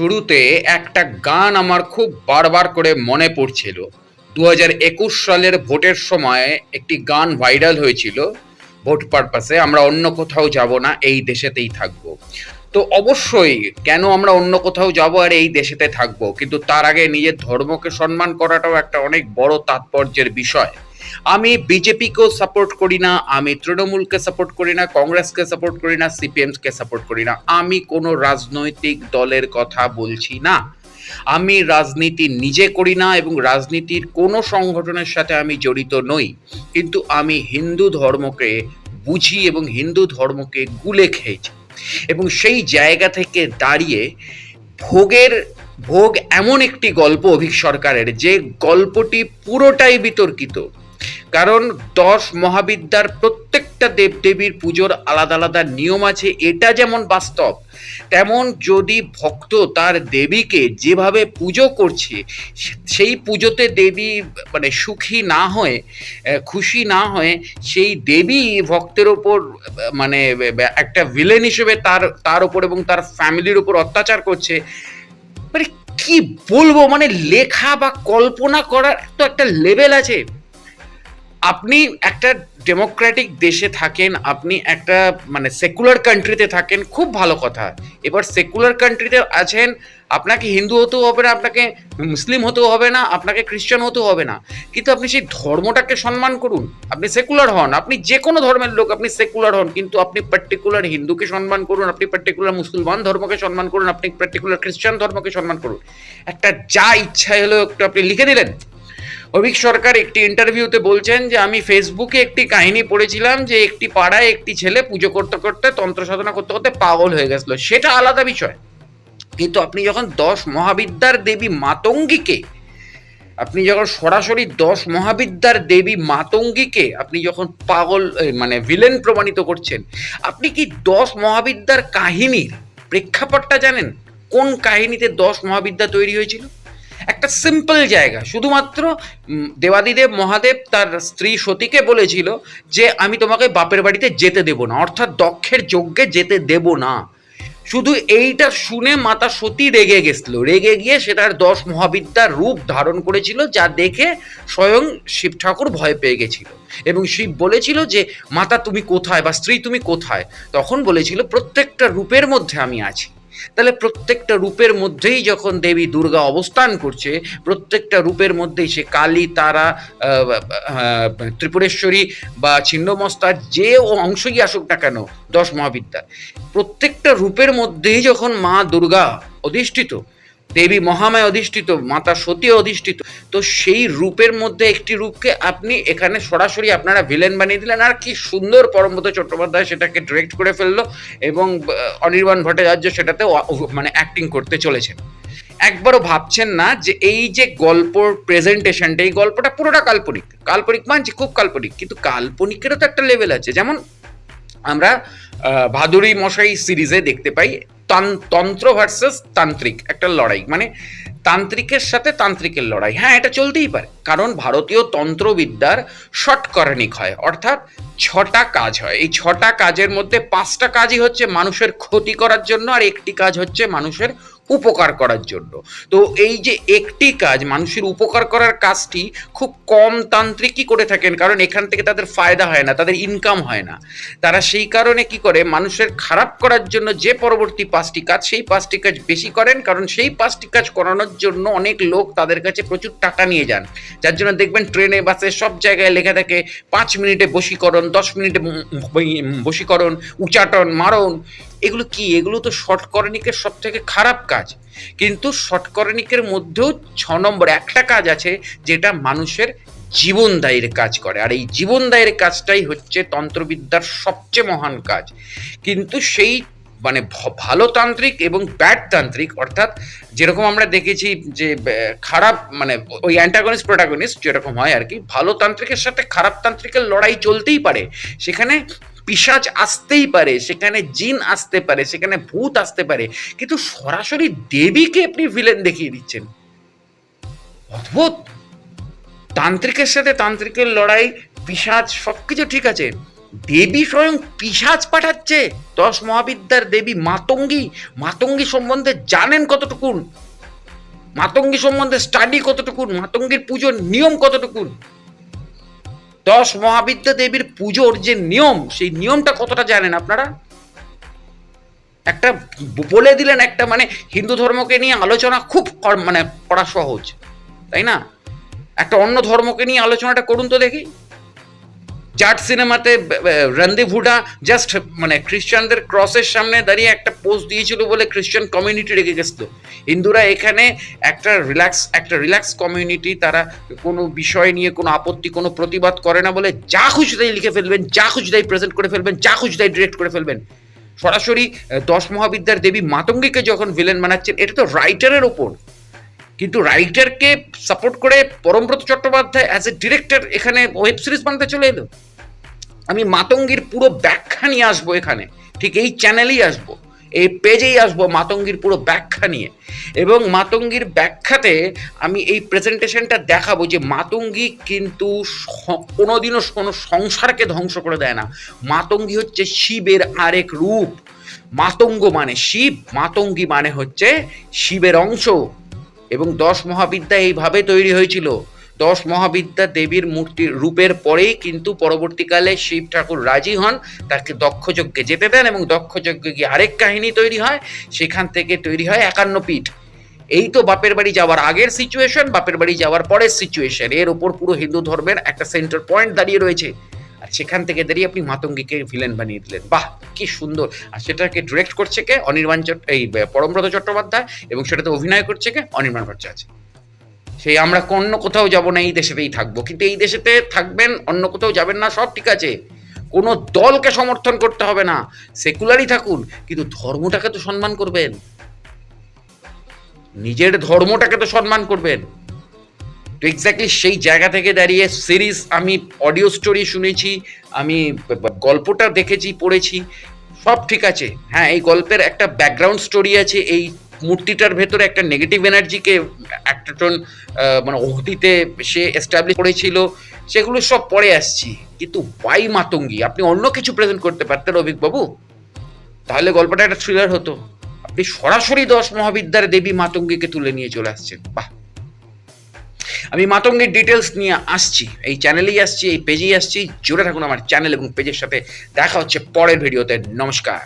শুরুতে একটা গান আমার খুব বারবার করে মনে পড়ছিল। দু হাজার একুশ সালের ভোটের সময় একটি গান ভাইরাল হয়েছিল, ভোট পারপাসে আমরা অন্য কোথাও যাব না, এই দেশেতেই থাকব। তো অবশ্যই কেন আমরা অন্য কোথাও যাব আর এই দেশেতে থাকব? কিন্তু তার আগে নিজের ধর্মকে সম্মান করাটাও একটা অনেক বড় তাৎপর্যের বিষয়। আমি বিজেপিকেও সাপোর্ট করি না, আমি তৃণমূলকে সাপোর্ট করি না, কংগ্রেসকে সাপোর্ট করি না সিপিএমকে সাপোর্ট করি না। আমি কোনো রাজনৈতিক দলের কথা বলছি না। আমি রাজনীতি নিজে করি না এবং রাজনীতির কোনো সংগঠনের সাথে আমি জড়িত নই। কিন্তু আমি হিন্দু ধর্মকে বুঝি এবং হিন্দু ধর্মকে গুলে খেয়েছি। এবং সেই জায়গা থেকে দাঁড়িয়ে ভোগের, ভোগ এমন একটি গল্প অভিক সরকারের যে গল্পটি পুরোটাই বিতর্কিত। কারণ দশ মহাবিদ্যার প্রত্যেকটা দেবদেবীর পুজোর আলাদা আলাদা নিয়ম আছে, এটা যেমন বাস্তব, তেমন যদি ভক্ত তার দেবীকে যেভাবে পুজো করছে, সেই পুজোতে দেবী মানে সুখী না হয়ে খুশি না হয়ে সেই দেবী ভক্তের ওপর মানে একটা ভিলেন হিসেবে তার তার ওপর এবং তার ফ্যামিলির উপর অত্যাচার করছে মানে কি বলব মানে লেখা বা কল্পনা করার তো একটা লেভেল আছে। আপনি একটা ডেমোক্রেটিক দেশে থাকেন, আপনি একটা মানে সেকুলার কান্ট্রিতে থাকেন, খুব ভালো কথা। এবার সেকুলার কান্ট্রিতে আছেন, আপনাকে হিন্দু হতেও হবে না, আপনাকে মুসলিম হতেও হবে না, আপনাকে খ্রিস্টান হতেও হবে না। কিন্তু আপনি সেই ধর্মটাকে সম্মান করুন। আপনি সেকুলার হন, আপনি যে কোনো ধর্মের লোক আপনি সেকুলার হন, কিন্তু আপনি পার্টিকুলার হিন্দুকে সম্মান করুন, আপনি পার্টিকুলার মুসলমান ধর্মকে সম্মান করুন, আপনি পার্টিকুলার খ্রিস্টান ধর্মকে সম্মান করুন। একটা যা ইচ্ছা হলো একটু আপনি লিখে দিলেন অভিক সরকার একটি ইন্টারভিউতে বলছেন যে, আমি ফেসবুকে একটি কাহিনী পড়েছিলাম যে, একটি পাড়ায় একটি ছেলে পুজো করতে করতে তন্ত্র সাধনা করতে করতে পাগল হয়ে গেছিল। সেটা আলাদা বিষয়। কিন্তু আপনি যখন দশ মহাবিদ্যার দেবী মাতঙ্গীকে, আপনি যখন সরাসরি দশ মহাবিদ্যার দেবী মাতঙ্গীকে আপনি যখন পাগল মানে ভিলেন প্রমাণিত করছেন, আপনি কি দশ মহাবিদ্যার কাহিনীর প্রেক্ষাপটটা জানেন? কোন কাহিনীতে দশ মহাবিদ্যা তৈরি হয়েছিল? একটা সিম্পল জায়গা। শুধুমাত্র দেবাদিদেব মহাদেব তার স্ত্রী সতীকে বলেছিল যে, আমি তোমাকে বাপের বাড়িতে যেতে দেব না, অর্থাৎ দক্ষের যজ্ঞে যেতে দেব না। শুধু এইটা শুনে মাতা সতী রেগে গেছিল। রেগে গিয়ে সেটার দশ মহাবিদ্যার রূপ ধারণ করেছিল, যা দেখে স্বয়ং শিব ঠাকুর ভয় পেয়ে গেছিল। এবং শিব বলেছিল যে, মাতা, তুমি কোথায় বা স্ত্রী, তুমি কোথায়? তখন বলেছিল, প্রত্যেকটা রূপের মধ্যে আমি আছি। তাহলে প্রত্যেকটা রূপের মধ্যেই যখন দেবী দুর্গা অবস্থান করছে, প্রত্যেকটা রূপের মধ্যেই সে কালী, তারা ত্রিপুরেশ্বরী বা ছিন্নমস্তার যে অংশই আসুক না কেন, দশ মহাবিদ্যা, প্রত্যেকটা রূপের মধ্যেই যখন মা দুর্গা অধিষ্ঠিত দেবী মহামায় অধিষ্ঠিত, মাতা সতী অধিষ্ঠিত। তো সেই রূপের মধ্যে একটি রূপকে আপনি এখানে সরাসরি আপনারা ভিলেন বানিয়ে দিলেন। আর কি সুন্দর পরমব্রত চট্টোপাধ্যায় সেটাকে ডিরেক্ট করে ফেলল এবং অনির্বাণ ভট্টাচার্য সেটাতে মানে অ্যাক্টিং করতে চলেছেন। একবারও ভাবছেন না যে এই যে গল্প প্রেজেন্টেশনটা এই গল্পটা পুরোটা কাল্পনিক। কাল্পনিক মানছি খুব কাল্পনিক। কিন্তু কাল্পনিকেরও তো একটা লেভেল আছে। যেমন আমরা ভাদুরী মশাই সিরিজে দেখতে পাই। তন্ত্র ভার্সেস তান্ত্রিক, একটা লড়াই। মানে তান্ত্রিকের সাথে তান্ত্রিকের লড়াই। হ্যাঁ এটা চলতেই পারে। কারণ ভারতীয় তন্ত্রবিদ্যার শটকর্ণিক হয়, অর্থাৎ ছটা কাজ হয়। এই ছটা কাজের মধ্যে পাঁচটা কাজই হচ্ছে মানুষের ক্ষতি করার জন্য, আর একটি কাজ হচ্ছে মানুষের উপকার করার জন্য। তো এই যে একটি কাজ, মানুষের উপকার করার কাজটি খুব কম তান্ত্রিকই করে থাকেন, কারণ এখান থেকে তাদের ফায়দা হয় না, তাদের ইনকাম হয় না। তারা সেই কারণে কি করে, মানুষের খারাপ করার জন্য যে পরবর্তী পাঁচটি কাজ, সেই পাঁচটি কাজ বেশি করেন, কারণ সেই পাঁচটি কাজ করানোর জন্য অনেক লোক তাদের কাছে প্রচুর টাকা নিয়ে যান। যার জন্য দেখবেন ট্রেনে, বাসে সব জায়গায় লেখা থাকে, পাঁচ মিনিটে বশীকরণ, দশ মিনিটে বশীকরণ, উচাটন, মারণ। এগুলো কি? এগুলো তো শর্টকরণিকের সব থেকে খারাপ কাজ। কিন্তু শর্টকরণিকের মধ্যেও ছ নম্বর একটা কাজ আছে, যেটা মানুষের জীবনদায়ীর কাজ করে। আর এই জীবনদায়ীর কাজটাই হচ্ছে তন্ত্রবিদ্যার সবচেয়ে মহান কাজ। কিন্তু সেই মানে ভালো তান্ত্রিক এবং ব্যাড তান্ত্রিক, অর্থাৎ যেরকম আমরা দেখেছি যে খারাপ মানে ওই অ্যান্টাগনিস্ট প্রোটাগনিস্ট যেরকম হয় আর কি, ভালো তান্ত্রিকের সাথে খারাপ তান্ত্রিকের লড়াই চলতেই পারে। সেখানে পিশাচ আসতেই পারে, সেখানে জিন আসতে পারে, সেখানে ভূত আসতে পারে, কিন্তু সরাসরি দেবীকে আপনি ভিলেন দেখিয়ে দিচ্ছেন। অদ্ভুত! তান্ত্রিকের সাথে তান্ত্রিকের লড়াই, পিশাচ সবকিছু ঠিক আছে। দেবী স্বয়ং পিসাজ পাঠাচ্ছে। দশ মহাবিদ্যার দেবী মাতঙ্গী। মাতঙ্গী সম্বন্ধে জানেন কতটুকুন? মাতঙ্গী সম্বন্ধে স্টাডি কতটুকুন? মাতঙ্গীর পুজোর নিয়ম কতটুকুন? দশ মহাবিদ্যা দেবীর পুজোর যে নিয়ম, সেই নিয়মটা কতটা জানেন আপনারা? একটা বলে দিলেন একটা মানে হিন্দু ধর্মকে নিয়ে আলোচনা খুব মানে করা সহজ, তাই না? একটা অন্য ধর্মকে নিয়ে আলোচনাটা করুন তো দেখি। জাট সিনেমাতে রন্দে ভুডা জাস্ট মানে খ্রিস্টানদের ক্রসের সামনে দাঁড়িয়ে একটা পোস্ট দিয়েছিল বলে খ্রিস্টান কমিউনিটি রেখে গেছিল। হিন্দুরা এখানে একটা রিল্যাক্স একটা রিল্যাক্স কমিউনিটি তারা কোনো বিষয় নিয়ে, কোনো আপত্তি, কোনো প্রতিবাদ করে না বলে যা খুশি তাই লিখে ফেলবেন, যা খুশি তাই প্রেজেন্ট করে ফেলবেন, যা খুশি তাই ডিরেক্ট করে ফেলবেন। সরাসরি দশ মহাবিদ্যার দেবী মাতঙ্গীকে যখন ভিলেন বানাচ্ছেন, এটা তো রাইটারের ওপর কিন্তু রাইটারকে সাপোর্ট করে Parambrata Chattopadhyay as a director এখানে ওয়েব সিরিজ বানাতে চলে এলো। আমি মাতঙ্গীর পুরো ব্যাখ্যা নিয়ে আসব এখানে। ঠিক এই চ্যানেলেই আসব। এই পেজেই আসব মাতঙ্গীর পুরো ব্যাখ্যা নিয়ে। এবং মাতঙ্গীর ব্যাখ্যাতে আমি এই প্রেজেন্টেশনটা দেখাবো যে মাতঙ্গী কিন্তু কোনোদিনও কোনো সংসারকে ধ্বংস করে দেয় না। মাতঙ্গী হচ্ছে শিবের আরেক রূপ। মাতঙ্গ মানে শিব, মাতঙ্গী মানে হচ্ছে শিবের অংশ। এবং দশ মহাবিদ্যা এইভাবে তৈরি হয়েছিল। দশ মহাবিদ্যা দেবীর মূর্তির রূপের পরেই কিন্তু পরবর্তীকালে শিব ঠাকুর রাজি হন, তাকে দক্ষযজ্ঞে যেতে দেন এবং দক্ষযজ্ঞে গিয়ে আরেক কাহিনী তৈরি হয়, সেখান থেকে তৈরি হয় একান্ন পীঠ। এই তো বাপের বাড়ি যাওয়ার আগের সিচুয়েশন বাপের বাড়ি যাওয়ার পরের সিচুয়েশন এর ওপর পুরো হিন্দু ধর্মের একটা সেন্টার পয়েন্ট দাঁড়িয়ে রয়েছে। আর সেখান থেকে দাঁড়িয়ে আপনি মাতঙ্গীকে ভিলেন বানিয়ে দিলেন। বাহ, কি সুন্দর! আর সেটাকে ডিরেক্ট করছে কে? অনির্বাণ চট্ট এই, পরমব্রত চট্টোপাধ্যায় এবং সেটাতে অভিনয় করছে কে? অনির্বাণ ভট্টাচার্য। সেই আমরা অন্য কোথাও যাব না, এই দেশেতেই থাকব। কিন্তু এই দেশেতে থাকবেন, অন্য কোথাও যাবেন না, সব ঠিক আছে। কোনো দলকে সমর্থন করতে হবে না। সেকুলারই থাকুন, কিন্তু ধর্মটাকে তো সম্মান করবেন। নিজের ধর্মটাকে তো সম্মান করবেন। তো এক্স্যাক্টলি সেই জায়গা থেকে দাঁড়িয়ে সিরিজ আমি অডিও স্টোরি শুনেছি, আমি গল্পটা দেখেছি, পড়েছি, সব ঠিক আছে। হ্যাঁ এই গল্পের একটা ব্যাকগ্রাউন্ড স্টোরি আছে, এই মূর্তিটার ভেতরে একটা নেগেটিভ এনার্জিকে একটা জন মানে অতীতে সে এস্টাবলিশ করেছিল, সেগুলো সব পরে আসছি। কিন্তু ওয়াই মাতঙ্গী? আপনি অন্য কিছু প্রেজেন্ট করতে পারতেন অভিকবাবু। তাহলে গল্পটা একটা থ্রিলার হতো। আপনি সরাসরি দশ মহাবিদ্যার দেবী মাতঙ্গীকে তুলে নিয়ে চলে আসছেন। বাহ! আমি মাতঙ্গের ডিটেলস নিয়ে আসছি, এই চ্যানেলেই আসছি, এই পেজেই আসছি। জুড়ে থাকুন আমার চ্যানেল এবং পেজের সাথে দেখা হচ্ছে পরের ভিডিওতে নমস্কার।